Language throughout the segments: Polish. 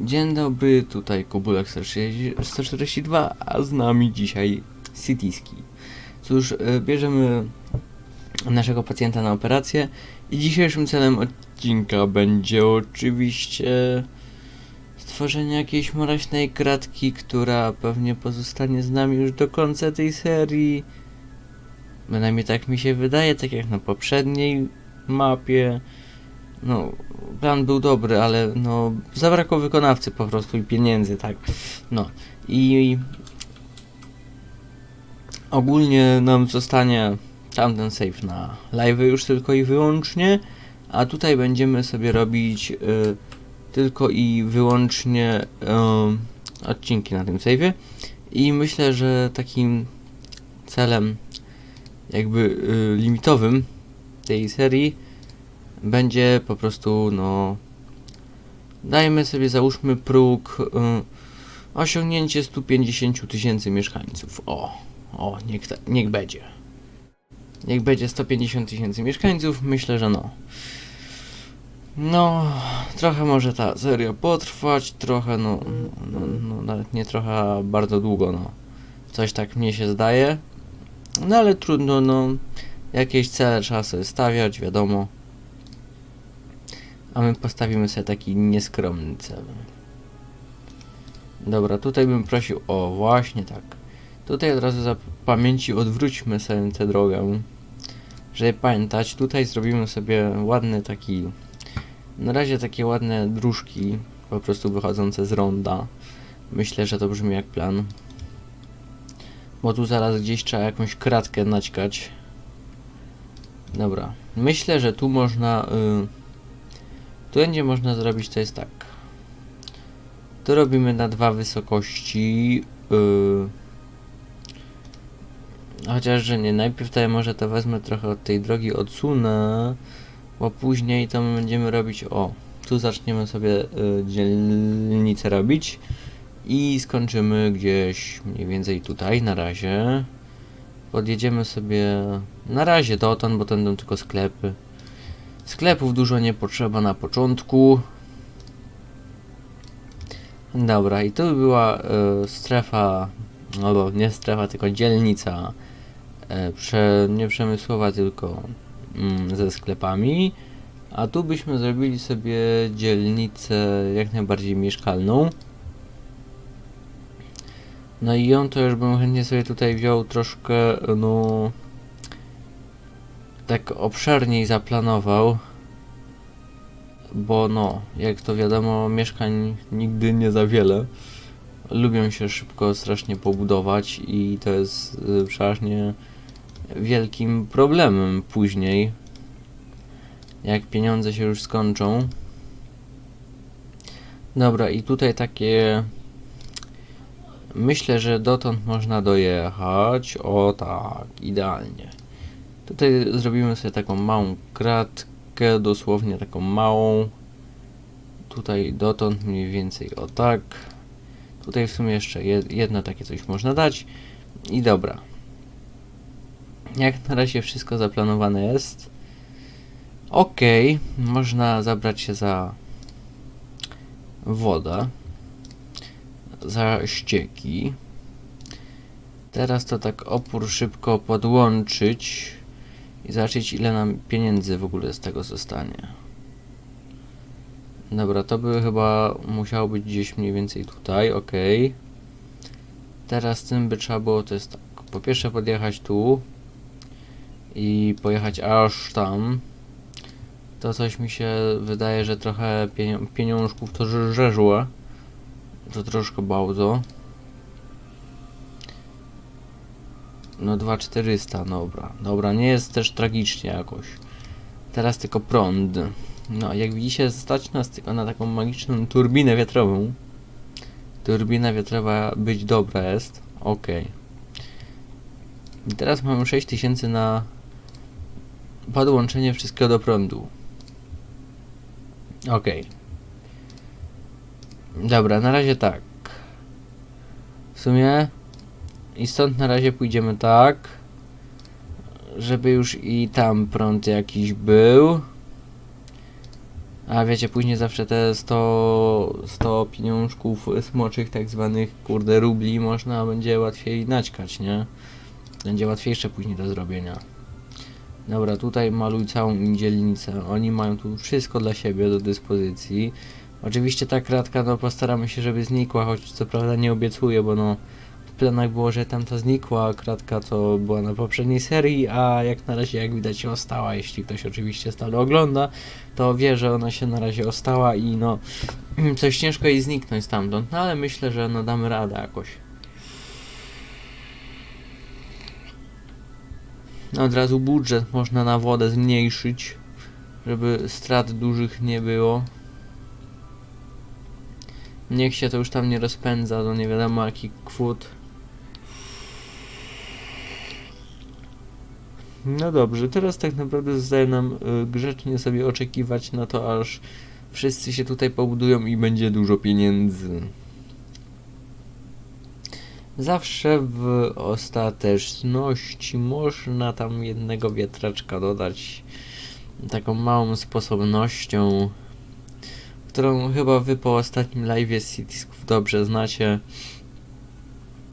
Dzień dobry, tutaj Kubulek 142, a z nami dzisiaj Cityski. Cóż, e, bierzemy naszego pacjenta na operację i dzisiejszym celem odcinka będzie oczywiście stworzenie jakiejś mrocznej kratki, która pewnie pozostanie z nami już do końca tej serii. Bynajmniej tak mi się wydaje, tak jak na poprzedniej mapie. No, plan był dobry, ale no, zabrakło wykonawcy po prostu i pieniędzy, tak. No, i ogólnie nam zostanie tamten save na live już tylko i wyłącznie, a tutaj będziemy sobie robić y, tylko i wyłącznie y, odcinki na tym save'ie i myślę, że takim celem jakby y, limitowym tej serii będzie po prostu, no. Dajmy sobie, załóżmy próg. Y, osiągnięcie 150 tysięcy mieszkańców. O, o, niech, ta, niech będzie. Niech będzie 150 tysięcy mieszkańców, myślę, że no. No, trochę może ta seria potrwać, trochę, no, no, no, nawet nie trochę, bardzo długo, no. Coś tak mnie się zdaje. No ale trudno, no. Jakieś cele trzeba sobie stawiać, wiadomo. A my postawimy sobie taki nieskromny cel. Dobra, tutaj bym prosił o właśnie tak. Tutaj od razu za pamięci odwróćmy sobie tę drogę. Żeby pamiętać, tutaj zrobimy sobie ładny taki. Na razie takie ładne dróżki, po prostu wychodzące z ronda. Myślę, że to brzmi jak plan. Bo tu zaraz gdzieś trzeba jakąś kratkę naćkać. Dobra. Myślę, że tu można. Y tu będzie można zrobić to jest tak. Tu robimy na dwa wysokości. Yy. Chociaż, że nie. Najpierw tutaj może to wezmę trochę od tej drogi, odsunę. Bo później to my będziemy robić. O, tu zaczniemy sobie y, dzielnicę robić. I skończymy gdzieś mniej więcej tutaj na razie. Podjedziemy sobie na razie dotąd, bo to będą tylko sklepy. Sklepów dużo nie potrzeba na początku. Dobra, i tu była e, strefa, albo nie strefa, tylko dzielnica e, prze, nie przemysłowa, tylko mm, ze sklepami. A tu byśmy zrobili sobie dzielnicę jak najbardziej mieszkalną. No i ją to już bym chętnie sobie tutaj wziął troszkę, no tak obszerniej zaplanował, bo no, jak to wiadomo, mieszkań nigdy nie za wiele. Lubią się szybko strasznie pobudować i to jest y, przeważnie wielkim problemem później, jak pieniądze się już skończą. Dobra, i tutaj takie. Myślę, że dotąd można dojechać. O tak, idealnie. Tutaj zrobimy sobie taką małą kratkę, dosłownie taką małą. Tutaj dotąd mniej więcej o tak. Tutaj w sumie jeszcze jedno takie coś można dać. I dobra. Jak na razie wszystko zaplanowane jest. Ok, można zabrać się za wodę, za ścieki. Teraz to tak opór szybko podłączyć i zobaczyć ile nam pieniędzy w ogóle z tego zostanie. Dobra, to by chyba musiało być gdzieś mniej więcej tutaj, ok. Teraz tym by trzeba było, to jest tak, po pierwsze podjechać tu i pojechać aż tam. To coś mi się wydaje, że trochę pieniążków to żeżło. To troszkę bardzo. No 2400, dobra. Dobra, nie jest też tragicznie jakoś. Teraz tylko prąd. No, jak widzicie, stać nas tylko na taką magiczną turbinę wiatrową. Turbina wiatrowa być dobra jest. Ok. I teraz mamy 6000 na podłączenie wszystkiego do prądu. Ok. Dobra, na razie tak. W sumie i stąd na razie pójdziemy tak, żeby już i tam prąd jakiś był. A wiecie, później zawsze te 100, 100 pieniążków smoczych, tak zwanych, kurde, rubli, można będzie łatwiej naćkać, nie? Będzie łatwiejsze później do zrobienia. Dobra, tutaj maluj całą dzielnicę. Oni mają tu wszystko dla siebie do dyspozycji. Oczywiście ta kratka, no postaramy się, żeby znikła, choć co prawda nie obiecuję, bo no w planach było, że tamta znikła kratka, co była na poprzedniej serii, a jak na razie, jak widać, ostała. Jeśli ktoś oczywiście stale ogląda, to wie, że ona się na razie ostała i no coś ciężko jej zniknąć stamtąd, no ale myślę, że no damy radę jakoś. Od razu budżet można na wodę zmniejszyć, żeby strat dużych nie było. Niech się to już tam nie rozpędza do nie wiadomo jakich kwot. No dobrze, teraz tak naprawdę zostaje nam y, grzecznie sobie oczekiwać na to, aż wszyscy się tutaj pobudują i będzie dużo pieniędzy. Zawsze w ostateczności można tam jednego wiatraczka dodać taką małą sposobnością, którą chyba wy po ostatnim live z dobrze znacie.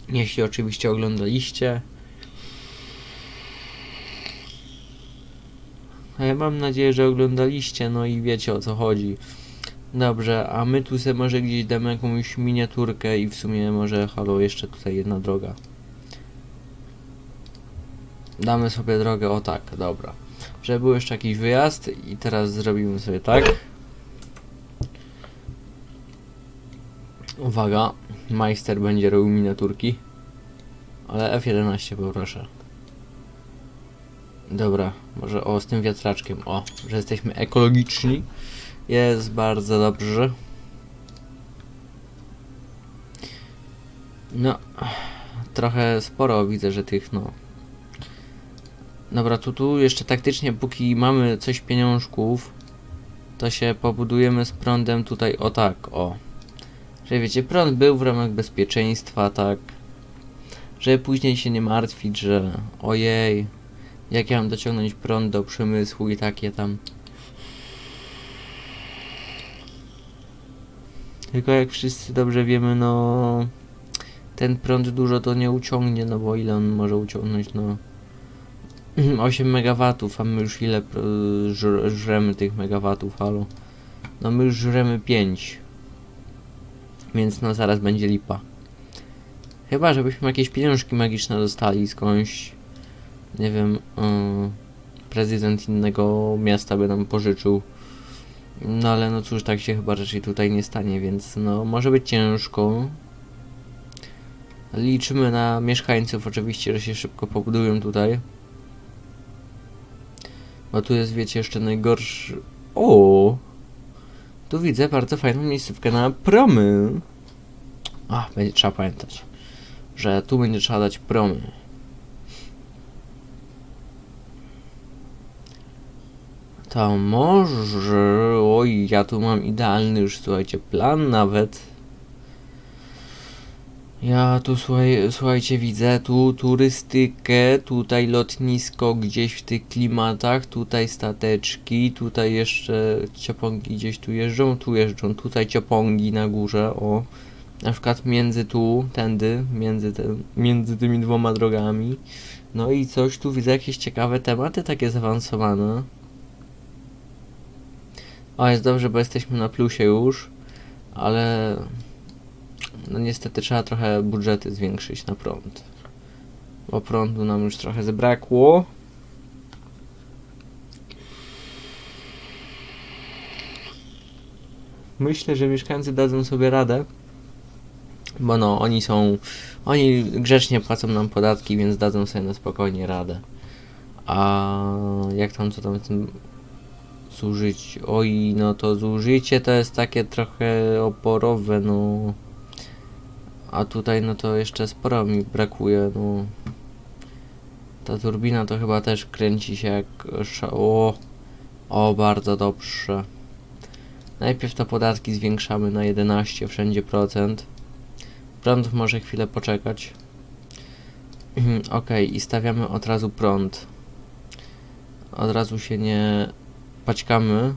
Jeśli oczywiście oglądaliście. A ja mam nadzieję, że oglądaliście, no i wiecie o co chodzi. Dobrze, a my tu sobie może gdzieś damy jakąś miniaturkę i w sumie może, halo, jeszcze tutaj jedna droga. Damy sobie drogę, o tak, dobra. Żeby był jeszcze jakiś wyjazd i teraz zrobimy sobie tak. Uwaga, majster będzie robił miniaturki. Ale F11 poproszę. Dobra, może o z tym wiatraczkiem, o, że jesteśmy ekologiczni. Jest bardzo dobrze. No, trochę sporo widzę, że tych, no. Dobra, tu, tu jeszcze taktycznie, póki mamy coś pieniążków, to się pobudujemy z prądem tutaj, o tak, o. Że wiecie, prąd był w ramach bezpieczeństwa, tak. Żeby później się nie martwić, że ojej, jak ja mam dociągnąć prąd do przemysłu i takie tam. Tylko jak wszyscy dobrze wiemy, no ten prąd dużo to nie uciągnie, no bo ile on może uciągnąć, no 8 megawatów, a my już ile żremy tych megawatów, halo? No my już żremy 5. Więc no zaraz będzie lipa. Chyba, żebyśmy jakieś pieniążki magiczne dostali skądś. Nie wiem, yy, prezydent innego miasta by nam pożyczył. No ale no cóż, tak się chyba raczej tutaj nie stanie, więc no może być ciężko. Liczymy na mieszkańców oczywiście, że się szybko pobudują tutaj. Bo tu jest, wiecie, jeszcze najgorszy... O! Tu widzę bardzo fajną miejscówkę na promy. A, będzie trzeba pamiętać, że tu będzie trzeba dać promy. To może... Oj, ja tu mam idealny już, słuchajcie, plan nawet. Ja tu, słuchaj, słuchajcie, widzę tu turystykę, tutaj lotnisko gdzieś w tych klimatach, tutaj stateczki, tutaj jeszcze ciopongi gdzieś tu jeżdżą, tu jeżdżą, tutaj ciopongi na górze, o. Na przykład między tu, tędy, między, między tymi dwoma drogami. No i coś tu widzę, jakieś ciekawe tematy takie zaawansowane. O, jest dobrze, bo jesteśmy na plusie już, ale no niestety trzeba trochę budżety zwiększyć na prąd. Bo prądu nam już trochę zabrakło. Myślę, że mieszkańcy dadzą sobie radę. Bo no, oni są. Oni grzecznie płacą nam podatki, więc dadzą sobie na spokojnie radę. A jak tam, co tam z tym zużyć? Oj, no to zużycie to jest takie trochę oporowe, no. A tutaj no to jeszcze sporo mi brakuje, no. Ta turbina to chyba też kręci się jak sza... O, o bardzo dobrze. Najpierw te podatki zwiększamy na 11 wszędzie procent. Prąd może chwilę poczekać. ok, i stawiamy od razu prąd. Od razu się nie paćkamy.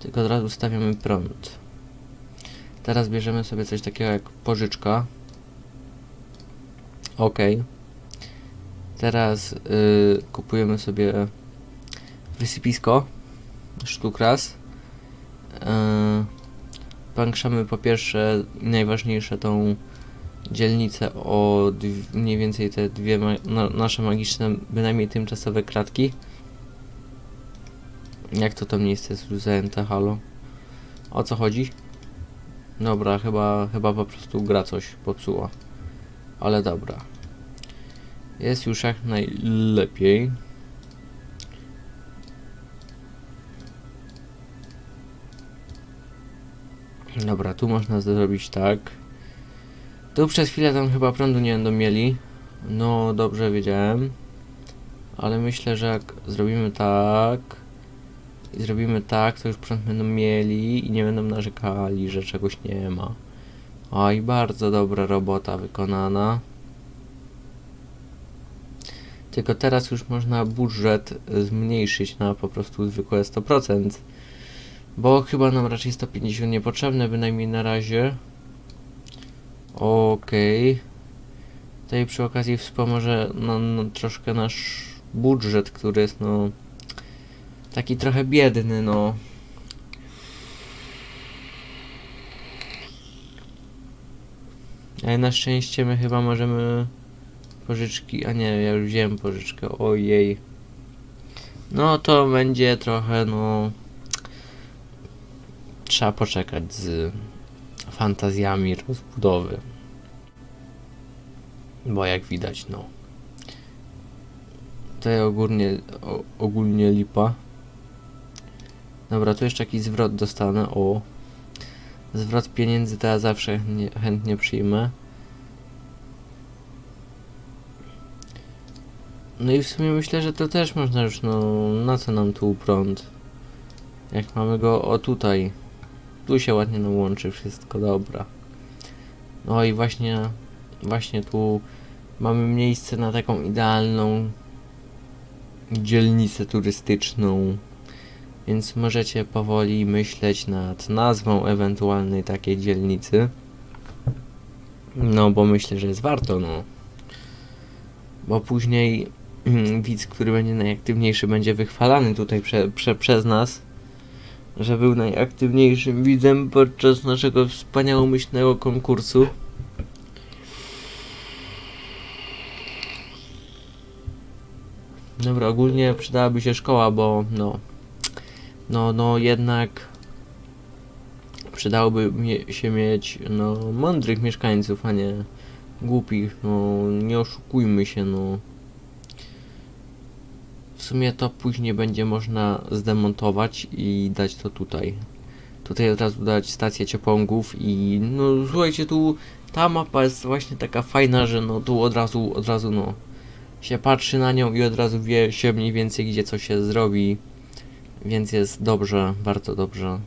Tylko od razu stawiamy prąd. Teraz bierzemy sobie coś takiego jak pożyczka. Ok. Teraz y, kupujemy sobie wysypisko sztuk raz. Yy, Pankrzamy po pierwsze najważniejsze tą dzielnicę o mniej więcej te dwie ma na nasze magiczne, bynajmniej tymczasowe kratki. Jak to to miejsce już zajęte, halo? O co chodzi? Dobra, chyba, chyba po prostu gra coś popsuła. Ale dobra. Jest już jak najlepiej. Dobra, tu można zrobić tak. Tu przez chwilę tam chyba prądu nie będą mieli. No, dobrze wiedziałem. Ale myślę, że jak zrobimy tak i zrobimy tak, to już prąd będą mieli i nie będą narzekali, że czegoś nie ma. Oj, bardzo dobra robota wykonana. Tylko teraz już można budżet zmniejszyć na po prostu zwykłe 100%. Bo chyba nam raczej 150 niepotrzebne, bynajmniej na razie. Okej. Tutaj przy okazji wspomoże no, no, troszkę nasz budżet, który jest no taki trochę biedny, no. Ale na szczęście my chyba możemy pożyczki, a nie, ja już wziąłem pożyczkę, ojej. No to będzie trochę, no... Trzeba poczekać z fantazjami rozbudowy. Bo jak widać, no. Tutaj ogólnie, ogólnie lipa. Dobra, tu jeszcze jakiś zwrot dostanę. O. Zwrot pieniędzy to ja zawsze chętnie, przyjmę. No i w sumie myślę, że to też można już, no, na co nam tu prąd? Jak mamy go, o tutaj. Tu się ładnie nam łączy wszystko, dobra. No i właśnie, właśnie tu mamy miejsce na taką idealną dzielnicę turystyczną. Więc możecie powoli myśleć nad nazwą ewentualnej takiej dzielnicy. No, bo myślę, że jest warto, no. Bo później widz, który będzie najaktywniejszy, będzie wychwalany tutaj prze, prze, przez nas, że był najaktywniejszym widzem podczas naszego wspaniałomyślnego konkursu. Dobra, ogólnie przydałaby się szkoła, bo no, no, no jednak przydałoby się mieć no mądrych mieszkańców, a nie głupich, no nie oszukujmy się, no. W sumie to później będzie można zdemontować i dać to tutaj. Tutaj od razu dać stację ciepłągów i no słuchajcie, tu ta mapa jest właśnie taka fajna, że no tu od razu, od razu no się patrzy na nią i od razu wie się mniej więcej gdzie co się zrobi. Więc jest dobrze, bardzo dobrze.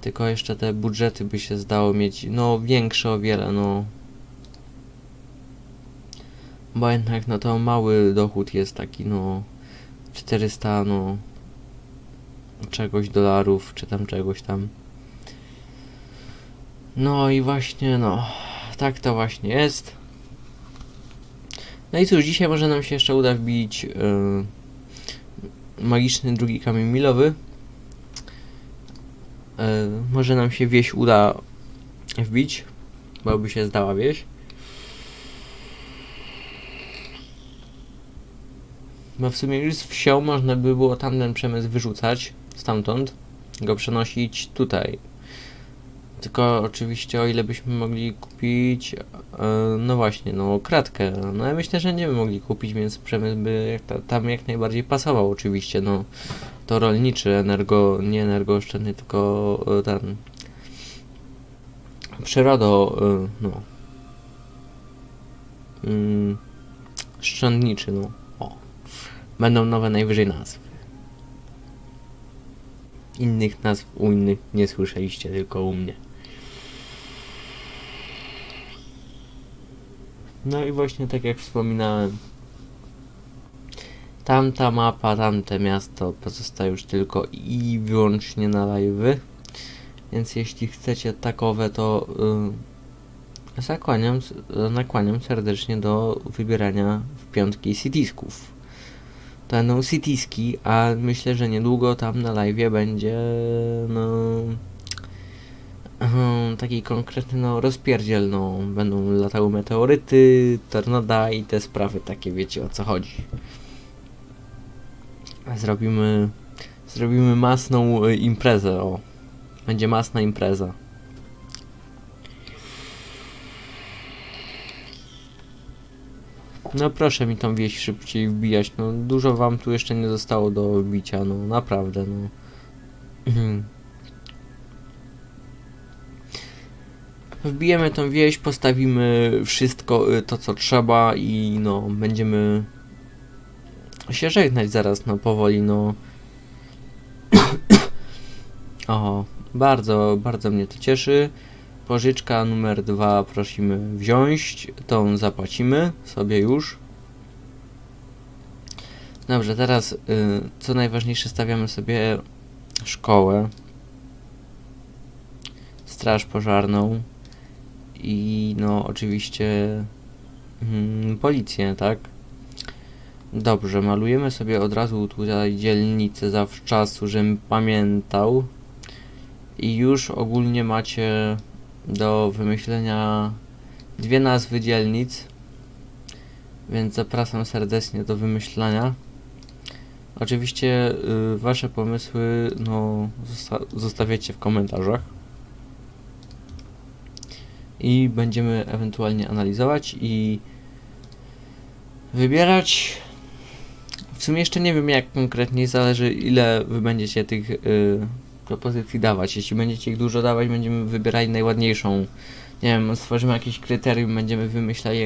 Tylko jeszcze te budżety by się zdało mieć, no większe o wiele, no. Bo jednak no to mały dochód jest taki, no 400, no czegoś dolarów, czy tam czegoś tam. No i właśnie, no, tak to właśnie jest. No i cóż, dzisiaj może nam się jeszcze uda wbić yy, magiczny drugi kamień milowy. Yy, może nam się wieś uda wbić, bo by się zdała wieś. Bo w sumie już z wsią można by było tamten przemysł wyrzucać stamtąd, go przenosić tutaj. Tylko oczywiście o ile byśmy mogli kupić, e, no właśnie, no kratkę. No ja myślę, że nie będziemy mogli kupić, więc przemysł by jak ta, tam jak najbardziej pasował oczywiście, no. To rolniczy, energo, nie energooszczędny, tylko e, ten przyrodo, e, no. Mm, szczędniczy, no. O. Będą nowe najwyżej nazwy. Innych nazw u innych nie słyszeliście, tylko u mnie. No i właśnie tak jak wspominałem, Tamta mapa, tamte miasto pozostaje już tylko i wyłącznie na live'y. Więc jeśli chcecie takowe, to y, zakłaniam, nakłaniam serdecznie do wybierania w piątki citysków. To będą cityski, a myślę, że niedługo tam na live'ie będzie no Taki konkretny no rozpierdziel, no będą latały meteoryty, tornada i te sprawy takie, wiecie o co chodzi. Zrobimy zrobimy masną y, imprezę, o. Będzie masna impreza. No proszę mi tą wieś szybciej wbijać, no dużo wam tu jeszcze nie zostało do wbicia, no naprawdę, no. Wbijemy tą wieś, postawimy wszystko y, to co trzeba i no będziemy się żegnać zaraz, no powoli, no. o, bardzo, bardzo mnie to cieszy. Pożyczka numer dwa prosimy wziąć, tą zapłacimy sobie już. Dobrze, teraz y, co najważniejsze stawiamy sobie szkołę, straż pożarną i no oczywiście mm, policję, tak? Dobrze, malujemy sobie od razu tutaj dzielnicę zawczasu, żebym pamiętał. I już ogólnie macie do wymyślenia dwie nazwy dzielnic. Więc zapraszam serdecznie do wymyślania. Oczywiście y, wasze pomysły no, zosta- zostawiacie w komentarzach. I będziemy ewentualnie analizować i wybierać. W sumie jeszcze nie wiem jak konkretnie, zależy ile wy będziecie tych y, propozycji dawać. Jeśli będziecie ich dużo dawać, będziemy wybierali najładniejszą. Nie wiem, stworzymy jakieś kryterium, będziemy wymyślali,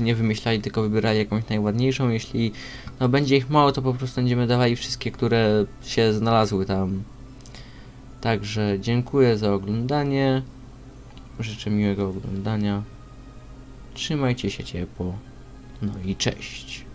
nie wymyślali, tylko wybierali jakąś najładniejszą. Jeśli no, będzie ich mało, to po prostu będziemy dawali wszystkie, które się znalazły tam. Także dziękuję za oglądanie. Życzę miłego oglądania. Trzymajcie się ciepło. No i cześć.